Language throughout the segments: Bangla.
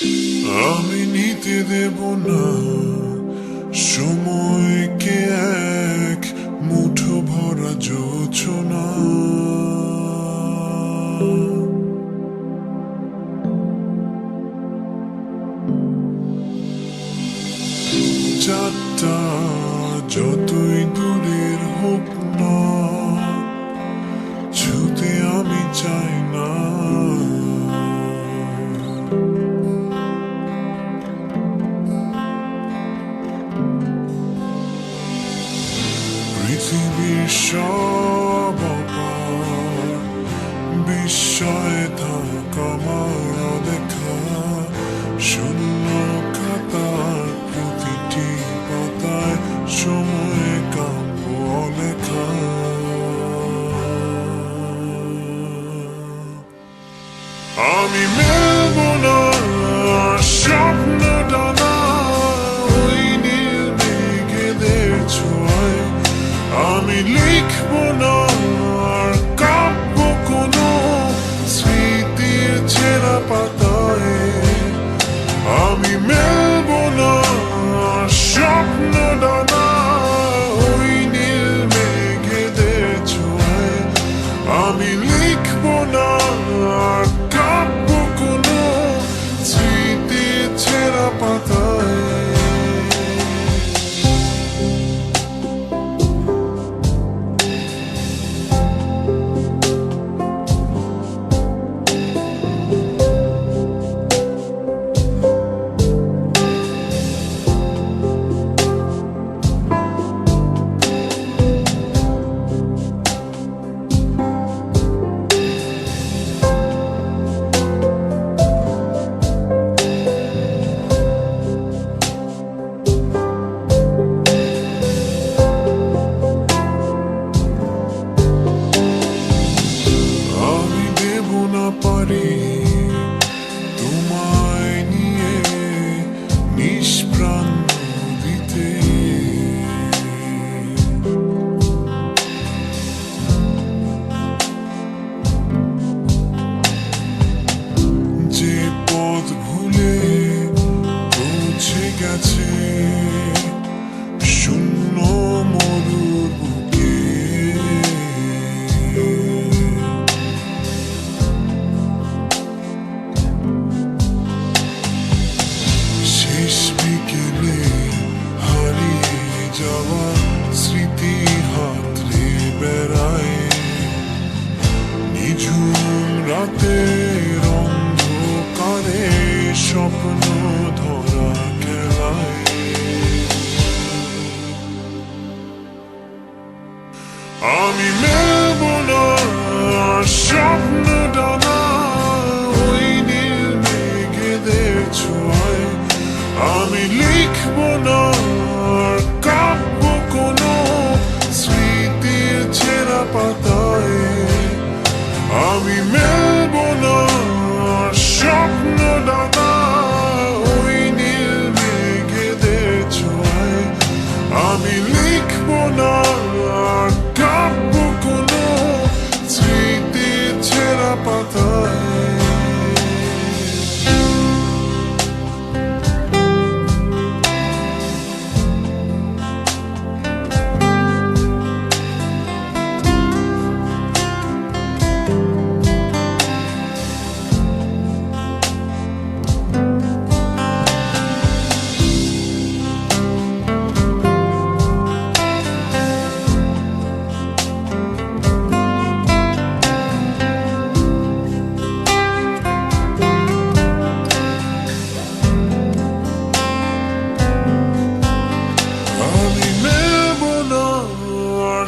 আমি নিতে দেব না। সময়কে এক মুঠো ভরা যোচনা। যতই দূরের হোক না, ছুতে আমি চাই পৃথিবীর সব বিস্ময়ে থাকা আমার দেখা শূন্য খাতার প্রতিটি পাতায় সময় কাব্য লেখা আমি মেলব আমি লিখব স্বপ্ন ধরা খেলায় আমি না ওই আমি না কোনো স্মৃতির পাতায়। আমি মেলব লিখব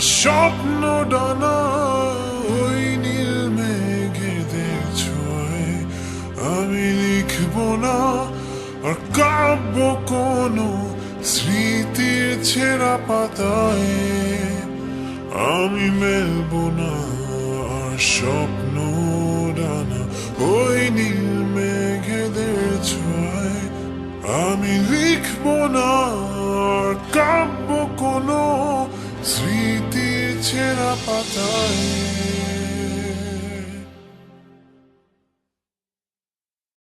স্বপ্ন ডানা ওই নীল মেঘেদের আমি লিখব না আর কাব্য কোনো স্মৃতির ছেঁড়া পাতায়। আমি মেলব না আর স্বপ্ন ডানা ওই নীল মেঘেদের ছোঁয়ায় আমি লিখব না আর কাব্য কোনো স্মৃতির ছেঁড়া পাতায়